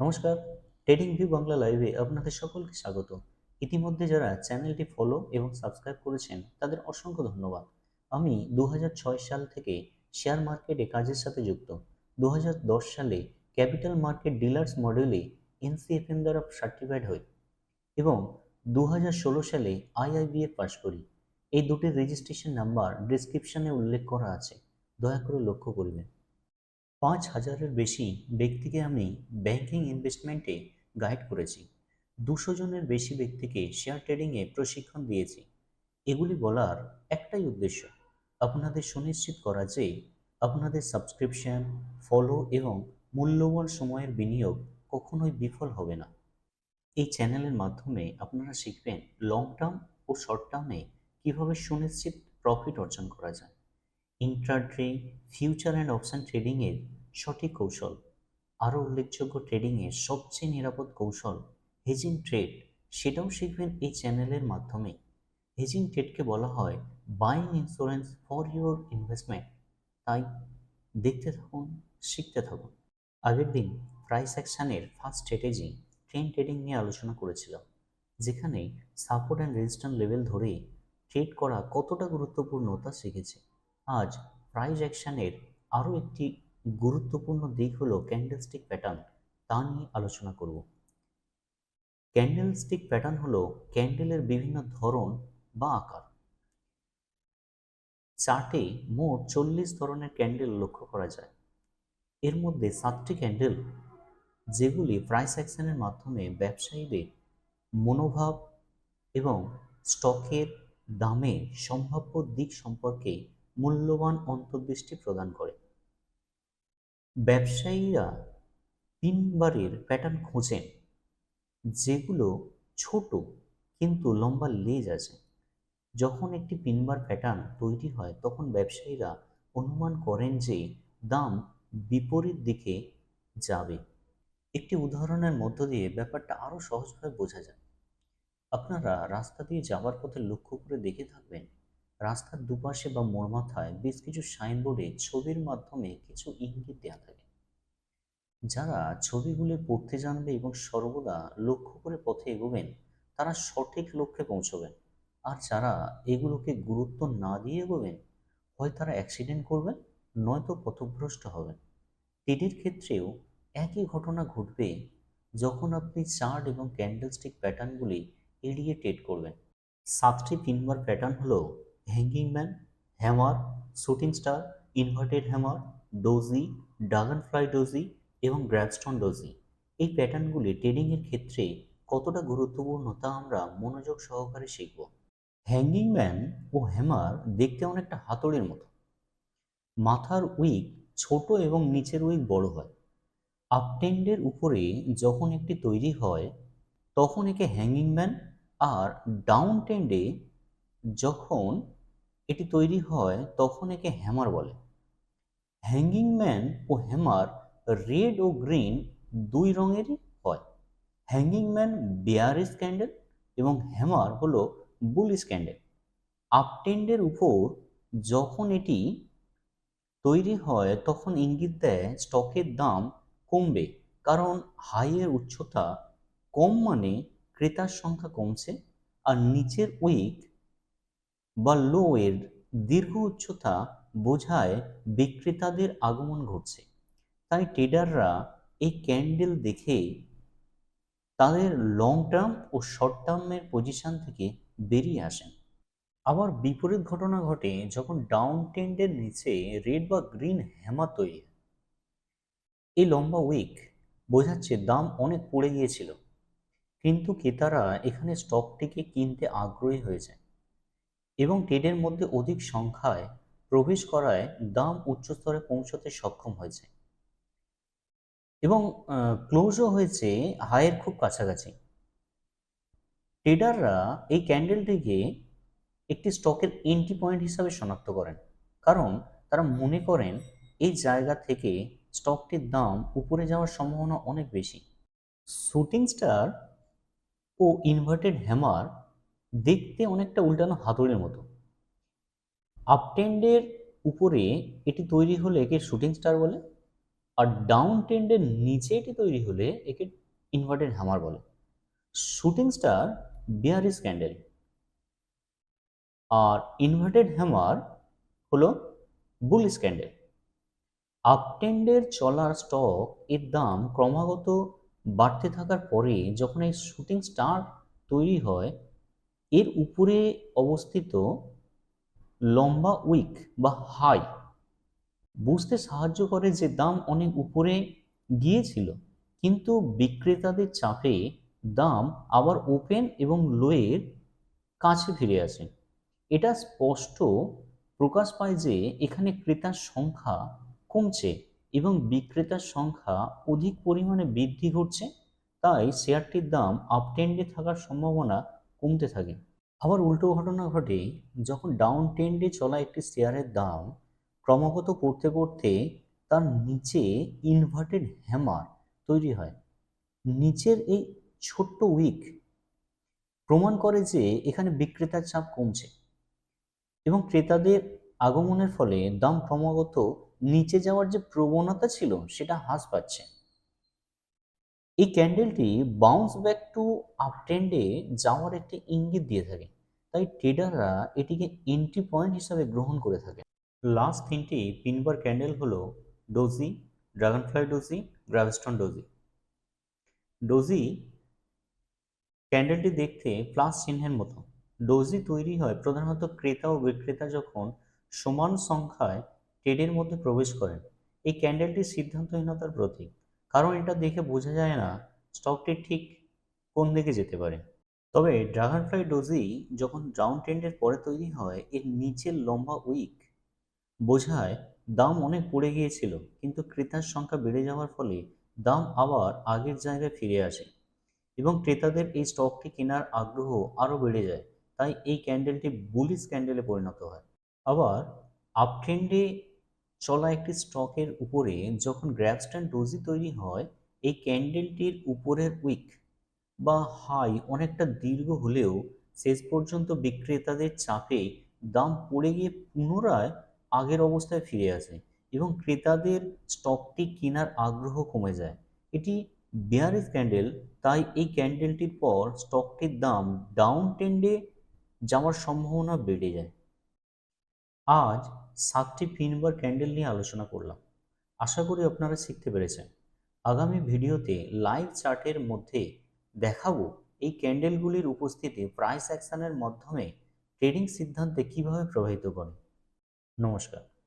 নমস্কার trading view Bangla লাইভে আপনাদের সকলকে স্বাগত। ইতিমধ্যে যারা চ্যানেলটি ফলো এবং সাবস্ক্রাইব করেছেন, তাদের অসংখ্য ধন্যবাদ। আমি দু হাজার ছয় সাল থেকে শেয়ার মার্কেটে কাজের সাথে যুক্ত। দু হাজার দশ সালে ক্যাপিটাল মার্কেট ডিলার্স মডেলে এনসিএফএম দ্বারা সার্টিফাইড হই এবং দু হাজার ষোলো সালে আইআইবিএ পাস করি। এই দুটির রেজিস্ট্রেশন নাম্বার ডিসক্রিপশনে উল্লেখ করা আছে। দয়া করে লক্ষ্য করবেন। পাঁচ হাজারের বেশি ব্যক্তিকে আমি ব্যাংকিং ইনভেস্টমেন্টে গাইড করেছি। দুশো জনের বেশি ব্যক্তিকে শেয়ার ট্রেডিংয়ে প্রশিক্ষণ দিয়েছি। এগুলি বলার একটাই উদ্দেশ্য, আপনাদের সুনিশ্চিত করা যে আপনাদের সাবস্ক্রিপশন ফলো এবং মূল্যবান সময়ের বিনিয়োগ কখনোই বিফল হবে না। এই চ্যানেলের মাধ্যমে আপনারা শিখবেন লং টার্ম ও শর্ট টার্মে কীভাবে সুনিশ্চিত প্রফিট অর্জন করা যায়। ইন্ট্রাডে ফিউচার অ্যান্ড অপশন ট্রেডিংয়ের সঠিক কৌশল। আরও উল্লেখযোগ্য ট্রেডিংয়ের সবচেয়ে নিরাপদ কৌশল হেজিং ট্রেড সেটাও শিখবেন এই চ্যানেলের মাধ্যমে। হেজিং ট্রেডকে বলা হয় buying insurance for your investment তাই দেখতে থাকুন, শিখতে থাকুন। আগের দিন প্রাইস অ্যাকশানের ফার্স্ট স্ট্র্যাটেজি ট্রেন ট্রেডিং নিয়ে আলোচনা করেছিলাম, যেখানে সাপোর্ট অ্যান্ড রেজিস্ট্যান্ট লেভেল ধরে ট্রেড করা কতটা গুরুত্বপূর্ণ তা শিখেছি। আজ প্রাইস অ্যাকশানের আরও একটি গুরুত্বপূর্ণ দিক হলো ক্যান্ডেলস্টিক প্যাটার্ন তা নিয়ে আলোচনা করব। ক্যান্ডেলস্টিক প্যাটার্ন হলো ক্যান্ডেলের বিভিন্ন ধরন বা আকার। চার্টে মোট চল্লিশ ধরনের ক্যান্ডেল লক্ষ্য করা যায়। এর মধ্যে সাতটি ক্যান্ডেল যেগুলি প্রাইস অ্যাকশনের মাধ্যমে ব্যবসায়ীদের মনোভাব এবং স্টকের দামের সম্ভাব্য দিক সম্পর্কে মূল্যবান অন্তর্দৃষ্টি প্রদান করে। ব্যবসায়ীরা তিনবারের প্যাটার্ন খোঁজেন, যেগুলো ছোট কিন্তু লম্বা লেজ আছে। যখন একটি পিনবার প্যাটার্ন তৈরি হয়, তখন ব্যবসায়ীরা অনুমান করেন যে দাম বিপরীত দিকে যাবে। একটি উদাহরণের মধ্য দিয়ে ব্যাপারটা আরও সহজভাবে বোঝা যায়। আপনারা রাস্তা দিয়ে যাওয়ার পথে লক্ষ্য করে দেখে থাকবেন রাস্তার দুপাশে বা মোড় মাথায় বেশ কিছু সাইনবোর্ডে ছবির মাধ্যমে কিছু ইঙ্গিত দেওয়া থাকে। যারা ছবিগুলি পড়তে জানবে এবং সর্বদা লক্ষ্য করে পথে এগোবেন, তারা সঠিক লক্ষ্যে পৌঁছবেন। আর যারা এগুলোকে গুরুত্ব না দিয়ে এগোবেন, হয় তারা অ্যাক্সিডেন্ট করবেন, নয়তো পথভ্রষ্ট হবেন। টেডির ক্ষেত্রেও একই ঘটনা ঘটবে যখন আপনি চার্ট এবং ক্যান্ডেলস্টিক প্যাটার্নগুলি এড়িয়ে ট্রেড করবেন। সাতটি তিনবার প্যাটার্ন হলো hanging man hammer shooting star inverted hammer doji dragon fly doji এবং গ্র্যাবস্টোন ডোজি এই প্যাটার্নগুলি ট্রেডিংয়ের ক্ষেত্রে কতটা গুরুত্বপূর্ণ তা আমরা মনোযোগ সহকারে শিখব। হ্যাঙ্গিং ম্যান ও হ্যামার দেখতে অনেকটা হাতড়ের মতো। মাথার উইক ছোট এবং নিচের উইক বড় হয়। আপটেন্ডের উপরে যখন একটি তৈরি হয়, তখন একে হ্যাঙ্গিং ম্যান আর ডাউন টেন্ডে যখন এটি তৈরি হয় তখন একে হ্যামার বলে। হ্যাঙ্গিং ম্যান ও হ্যামার রেড ও গ্রিন দুই রঙেরই হয়। হ্যাঙ্গিং ম্যান বেয়ারিস ক্যান্ডেল এবং হ্যামার হলো বুলিশ ক্যান্ডেল। আপটেন্ডের উপর যখন এটি তৈরি হয় তখন ইঙ্গিত দেয় স্টকের দাম কমবে, কারণ হাইয়ের উচ্চতা কম মানে ক্রেতার সংখ্যা কমছে, আর নিচের উইক বা লো এর দীর্ঘ উচ্চতা বোঝায় বিক্রেতাদের আগমন ঘটছে। তাই ট্রেডাররা এই ক্যান্ডেল দেখে তাদের লং টার্ম ও শর্ট টার্মের পজিশন থেকে বেরিয়ে আসেন। আবার বিপরীত ঘটনা ঘটে যখন ডাউন ট্রেন্ডের নিচে রেড বা গ্রিন হ্যামা তৈরি এই লম্বা উইক বোঝাচ্ছে দাম অনেক পড়ে গিয়েছিল, কিন্তু ক্রেতারা এখানে স্টকটিকে কিনতে আগ্রহী হয়ে যায় এবং ট্রেডের মধ্যে অধিক সংখ্যায় প্রবেশ করায় দাম উচ্চস্তরে পৌঁছতে সক্ষম হয়েছে। এবং ক্লোজও হয়েছে হায়ের খুব কাছাকাছি। ট্রেডাররা এই ক্যান্ডেলটিকে একটি স্টকের এন্ট্রি পয়েন্ট হিসাবে শনাক্ত করেন। কারণ, তারা মনে করেন এই জায়গা থেকে স্টকটির দাম উপরে যাওয়ার সম্ভাবনা অনেক বেশি। শুটিং স্টার ও ইনভার্টেড হ্যামার দেখতে অনেকটা উল্টানো হাতুড়ির মতো। আপটেন্ডের উপরে এটি তৈরি হলে একে শুটিং স্টার বলে, আর ডাউন ট্রেন্ডের নিচে এটি তৈরি হলে একে ইনভার্টেড হ্যামার বলে। Shooting star bearish candle. আর ইনভার্টেড হ্যামার হলো বুলিশ ক্যান্ডেল। আপটেন্ডের চলার স্টক এর দাম ক্রমাগত বাড়তে থাকার পরে যখন এই শুটিং স্টার তৈরি হয় এর উপরে অবস্থিত লম্বা উইক বা হাই বুঝতে সাহায্য করে যে দাম অনেক উপরে গিয়েছিল, কিন্তু বিক্রেতাদের চাপে দাম আবার ওপেন এবং লোয়ের কাছে ফিরে আসে। এটা স্পষ্ট প্রকাশ পায় যে এখানে ক্রেতার সংখ্যা কমছে এবং বিক্রেতার সংখ্যা অধিক পরিমাণে বৃদ্ধি ঘটছে, তাই শেয়ারটির দাম আপট্রেন্ডে থাকার সম্ভাবনা কমতে থাকে। আবার উল্টো ঘটনা ঘটে যখন ডাউন ট্রেন্ডে চলা একটি শেয়ারের দাম ক্রমাগত পড়তে পড়তে তার নিচে ইনভার্টেড হ্যামার তৈরি হয়। নিচের এই ছোট্ট উইক প্রমাণ করে যে এখানে বিক্রেতার চাপ কমছে এবং ক্রেতাদের আগমনের ফলে দাম ক্রমাগত নিচে যাওয়ার যে প্রবণতা ছিল, সেটা হ্রাস পাচ্ছে। এই ক্যান্ডেলটি বাউন্স ব্যাক টু আপ ট্রেন্ডে যাওয়ার একটি ইঙ্গিত দিয়ে থাকে। তাই ট্রেডাররা এটিকে এন্ট্রি পয়েন্ট হিসাবে গ্রহণ করে থাকে। লাস্ট তিনটি পিনবার ক্যান্ডেল হলো doji dragonfly doji gravestone doji doji ক্যান্ডেলটি দেখতে প্লাস চিহ্নের মতো। ডোজি তৈরি হয় প্রধানত ক্রেতা ও বিক্রেতা যখন সমান সংখ্যায় ট্রেডের মধ্যে প্রবেশ করেন। এই ক্যান্ডেলটি সিদ্ধান্তহীনতার প্রতীক। কারণ এটা দেখে বোঝা যায় না স্টকটি ঠিক কোন দিকে যেতে পারে। তবে ড্রাগনফ্লাই ডোজি যখন ডাউন ট্রেন্ডের পরে তৈরি হয়, এর নিচের লম্বা উইক বোঝায় দাম অনেক পড়ে গিয়েছিল, কিন্তু ক্রেতার সংখ্যা বেড়ে যাওয়ার ফলে দাম আবার আগের জায়গায় ফিরে আসে এবং ক্রেতাদের এই স্টকটি কেনার আগ্রহ আরও বেড়ে যায়, তাই এই ক্যান্ডেলটি বুলিশ ক্যান্ডেলে পরিণত হয়। আবার আপট্রেন্ডে চলা একটি স্টকের উপরে যখন গ্র্যাবস্ট্যান্ড ডোজি তৈরি হয়, এই ক্যান্ডেলটির উপরের উইক বা হাই অনেকটা দীর্ঘ হলেও শেষ পর্যন্ত বিক্রেতাদের চাপে দাম পড়ে গিয়ে পুনরায় আগের অবস্থায় ফিরে আসে এবং ক্রেতাদের স্টকটি কেনার আগ্রহ কমে যায়। এটি বেয়ারিস ক্যান্ডেল, তাই এই ক্যান্ডেলটির পর স্টকটির দাম ডাউন ট্রেন্ডে যাওয়ার সম্ভাবনা বেড়ে যায়। আজ সাতটি পিনবার ক্যান্ডেল নিয়ে আলোচনা করলাম। আশা করি আপনারা শিখতে পেরেছেন। আগামী ভিডিওতে লাইভ চার্টের মধ্যে দেখাবো এই ক্যান্ডেলগুলির উপস্থিতি প্রাইস অ্যাকশনের মাধ্যমে ট্রেডিং সিদ্ধান্তে কীভাবে প্রভাবিত করে। নমস্কার।